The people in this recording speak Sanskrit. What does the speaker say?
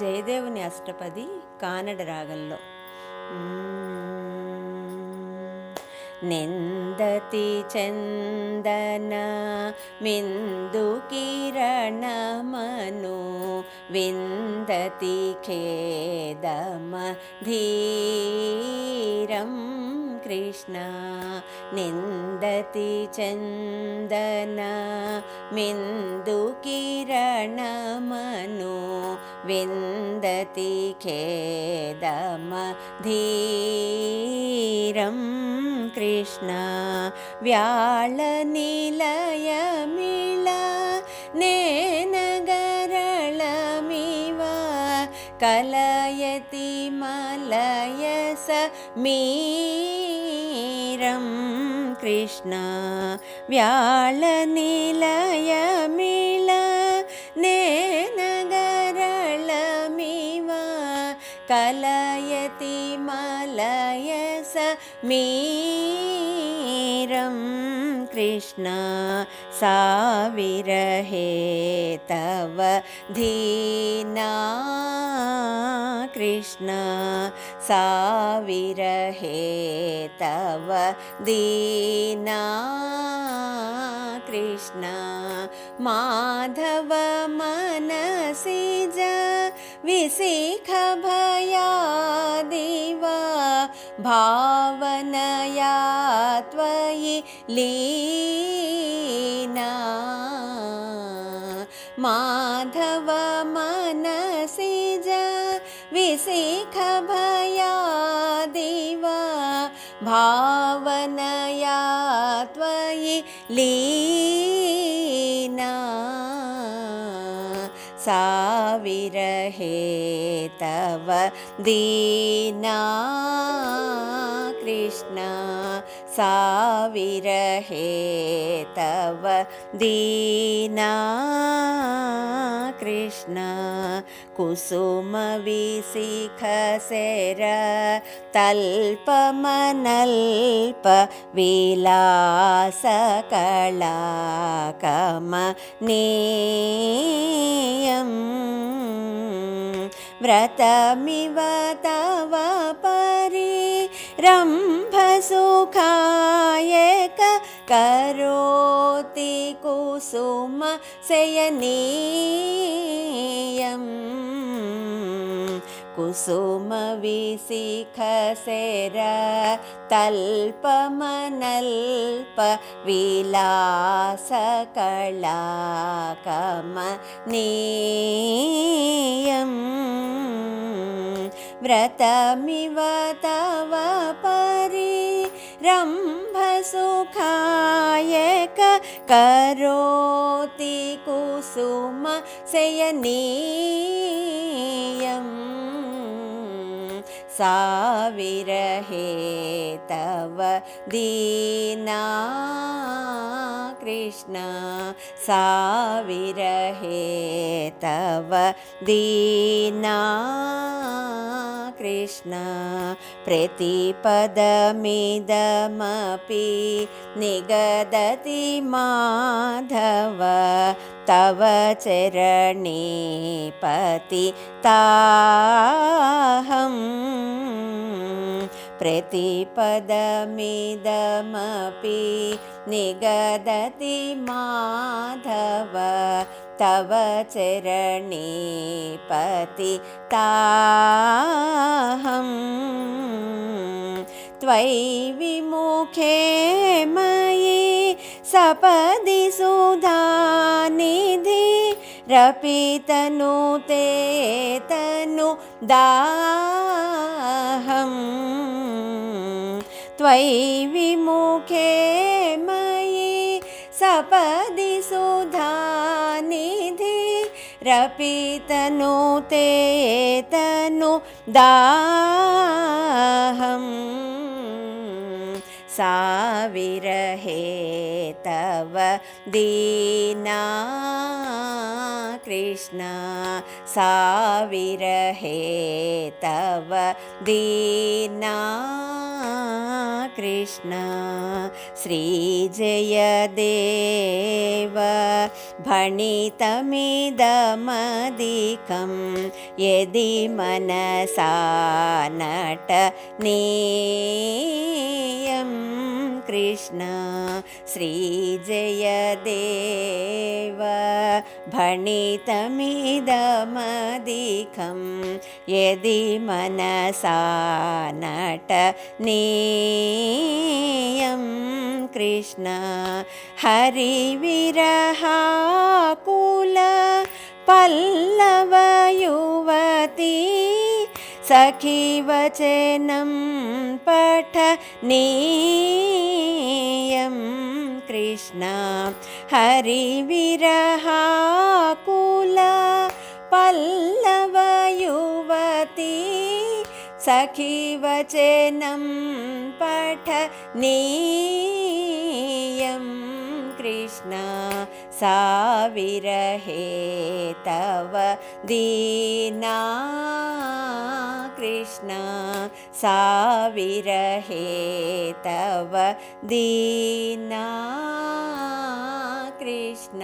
జయదేవుని అష్టపది కానడ రాగంలో. నిందతి చందన మిందు కిరణమను విందతి ఖేదమ ధీరం కృష్ణ నిందతి చందన మిందు కిరణమను विन्दति खेदमधीरं कृष्ण व्यालनिलयमिल नेनगरळमिव कलयति मलयस मीरं कृष्ण व्यालनिलयमि कलयति मलयस मीरं कृष्ण सा विरहे तव धीना कृष्ण सा विरहे तव दीना कृष्ण माधव मनसि ज जिखभ भावनया त्वयि लीना। माधव मनसि विशिखभया देव भावनया त्वयि लीना। सा साविरहे तव दीना कृष्ण साविरहे तव दीना कृष्ण कुसुमविशिखसेर तल्पमनल्प विलासकलाकमनीयम् व्रतमिव तव परि रम्भसुखायक करोति कुसुम शयनीयम् कुसुमविशिखसेर तल्पमनल्प विलासकलाकमनीयम् व्रतमिव तव परि रम्भसुखायक करोति कुसुम शयनीयम् साविरहे तव दीना कृष्ण। साविरहे तव दीना कृष्ण। प्रतिपदमिदमपि निगदति माधव तव चरणे पतिताहम् प्रतिपदमिदमपि निगदति माधव। तव चरणे पतिताहम् त्वयि विमुखे मयि सपदि सुधानिधि रपितनु ते तनु दाहम् त्वयि विमुखे मयि सपदि सुधानिधि रपितनु ते तनु दाहम् साविरहे तव दीना कृष्ण। साविरहे तव दीना कृष्ण। श्रीजयदेव भणितमिदमधिकं यदि मनसा नटनीयं कृष्ण श्रीजयदेव भणितमिदमधिकं यदि मनसा नटनीयं कृष्ण हरिविरहाकुल सखीवचनं पठनीयं कृष्ण। हरिविरहाकुल पल्लवयुवती सखीवचनं पठनीयं कृष्ण सा विरहे तव दीना कृष्ण। सा विरहे तव दीना कृष्ण